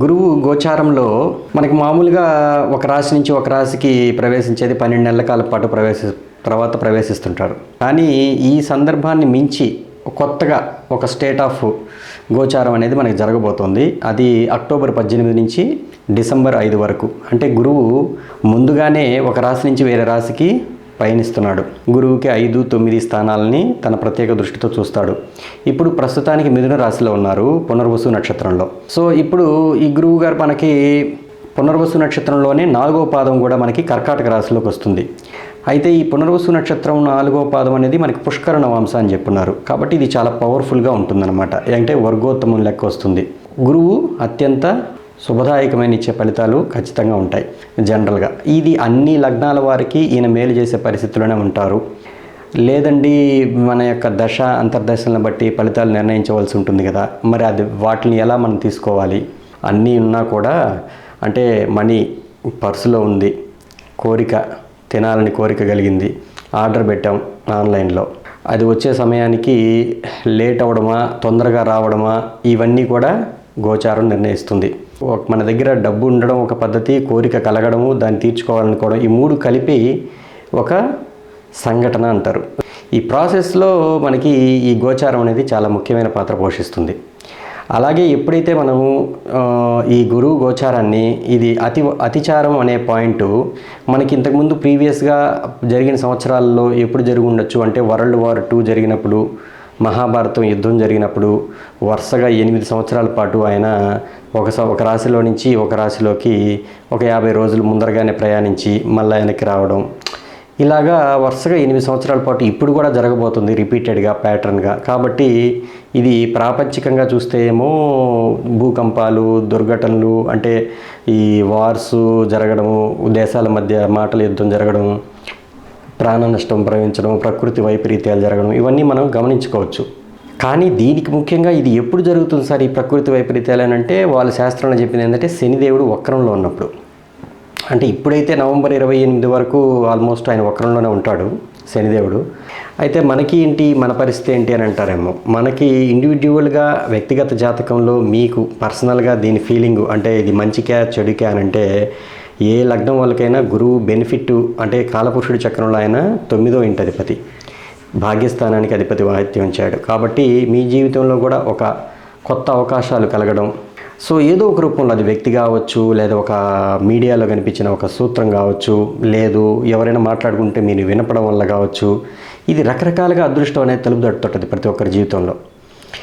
గురువు గోచారంలో మనకి మామూలుగా ఒక రాశి నుంచి ఒక రాశికి ప్రవేశించేది పన్నెండు నెలల కాలం పాటు ప్రవేశ తర్వాత ప్రవేశిస్తుంటారు. కానీ ఈ సందర్భాన్ని మించి కొత్తగా ఒక స్టేట్ ఆఫ్ గోచారం అనేది మనకి జరగబోతోంది. అది అక్టోబర్ పద్దెనిమిది నుంచి డిసెంబర్ ఐదు వరకు. అంటే గురువు ముందుగానే ఒక రాశి నుంచి వేరే రాశికి పయనిస్తున్నాడు. గురువుకి ఐదు తొమ్మిది స్థానాలని తన ప్రత్యేక దృష్టితో చూస్తాడు. ఇప్పుడు ప్రస్తుతానికి మిథున రాశిలో ఉన్నారు పునర్వసు నక్షత్రంలో. సో ఇప్పుడు ఈ గురువు గారు మనకి పునర్వసు నక్షత్రంలోనే నాలుగో పాదం కూడా మనకి కర్కాటక రాశిలోకి వస్తుంది. అయితే ఈ పునర్వసు నక్షత్రం నాలుగో పాదం అనేది మనకి పుష్కర నవాంశ అని చెప్పున్నారు కాబట్టి ఇది చాలా పవర్ఫుల్గా ఉంటుందన్నమాట. అంటే వర్గోత్తమం లెక్క వస్తుంది. గురువు అత్యంత శుభదాయకమైన ఇచ్చే ఫలితాలు ఖచ్చితంగా ఉంటాయి జనరల్గా. ఇది అన్ని లగ్నాల వారికి ఈయన మేలు చేసే పరిస్థితిలోనే ఉంటారు. లేదండి మన యొక్క దశ అంతర్దశలను బట్టి ఫలితాలు నిర్ణయించవలసి ఉంటుంది కదా. మరి అది వాటిని ఎలా మనం తీసుకోవాలి? అన్నీ ఉన్నా కూడా అంటే మనీ పర్సులో ఉంది. కోరిక తినాలని కోరిక కలిగింది. ఆర్డర్ పెట్టాం ఆన్లైన్లో. అది వచ్చే సమయానికి లేట్ అవ్వడమా తొందరగా రావడమా ఇవన్నీ కూడా గోచారం నిర్ణయిస్తుంది. మన దగ్గర డబ్బు ఉండడం ఒక పద్ధతి కోరిక కలగడము దాన్ని తీర్చుకోవాలనుకోవడం ఈ మూడు కలిపి ఒక సంఘటన అంటారు. ఈ ప్రాసెస్లో మనకి ఈ గోచారం అనేది చాలా ముఖ్యమైన పాత్ర పోషిస్తుంది. అలాగే ఎప్పుడైతే మనము ఈ గురువు గోచారాన్ని ఇది అతి అతిచారం అనే పాయింట్ మనకి ఇంతకుముందు ప్రీవియస్గా జరిగిన సంవత్సరాల్లో ఎప్పుడు జరిగి ఉండొచ్చు అంటే వరల్డ్ వార్ టూ జరిగినప్పుడు మహాభారతం యుద్ధం జరిగినప్పుడు వరుసగా ఎనిమిది సంవత్సరాల పాటు ఆయన ఒక ఒక రాశిలో నుంచి ఒక రాశిలోకి ఒక యాభై రోజులు ముందరగానే ప్రయాణించి మళ్ళీ ఆయనకి రావడం. ఇలాగా వరుసగా ఎనిమిది సంవత్సరాల పాటు ఇప్పుడు కూడా జరగబోతుంది రిపీటెడ్గా ప్యాటర్న్గా. కాబట్టి ఇది ప్రాపంచికంగా చూస్తే ఏమో భూకంపాలు దుర్ఘటనలు అంటే ఈ వార్సు జరగడము దేశాల మధ్య మాటల యుద్ధం జరగడం ప్రాణ నష్టం ప్రవహించడం ప్రకృతి వైపరీత్యాలు జరగడం ఇవన్నీ మనం గమనించుకోవచ్చు. కానీ దీనికి ముఖ్యంగా ఇది ఎప్పుడు జరుగుతుంది సార్ ఈ ప్రకృతి వైపరీత్యాలు అని అంటే వాళ్ళ శాస్త్రంలో చెప్పింది ఏంటంటే శనిదేవుడు వక్రంలో ఉన్నప్పుడు. అంటే ఇప్పుడైతే నవంబర్ ఇరవై ఎనిమిది వరకు ఆల్మోస్ట్ ఆయన వక్రంలోనే ఉంటాడు శనిదేవుడు. అయితే మనకి ఏంటి మన పరిస్థితి ఏంటి అని అంటారేమో. మనకి ఇండివిజువల్గా వ్యక్తిగత జాతకంలో మీకు పర్సనల్గా దీని ఫీలింగ్ అంటే ఇది మంచికా చెడుకా అని అంటే ఏ లగ్నం వాళ్ళకైనా గురువు బెనిఫిట్ అంటే కాలపురుషుడి చక్రంలో ఆయన తొమ్మిదో ఇంటి అధిపతి భాగ్యస్థానానికి అధిపతి వాహిత్యం ఉంచాడు కాబట్టి మీ జీవితంలో కూడా ఒక కొత్త అవకాశాలు కలగడం. సో ఏదో ఒక రూపంలో అది వ్యక్తి కావచ్చు లేదా ఒక మీడియాలో కనిపించిన ఒక సూత్రం కావచ్చు లేదు ఎవరైనా మాట్లాడుకుంటే మీరు వినపడం వల్ల కావచ్చు. ఇది రకరకాలుగా అదృష్టం అనేది తలుపు తట్టుతుంటుంది ప్రతి ఒక్కరి జీవితంలో.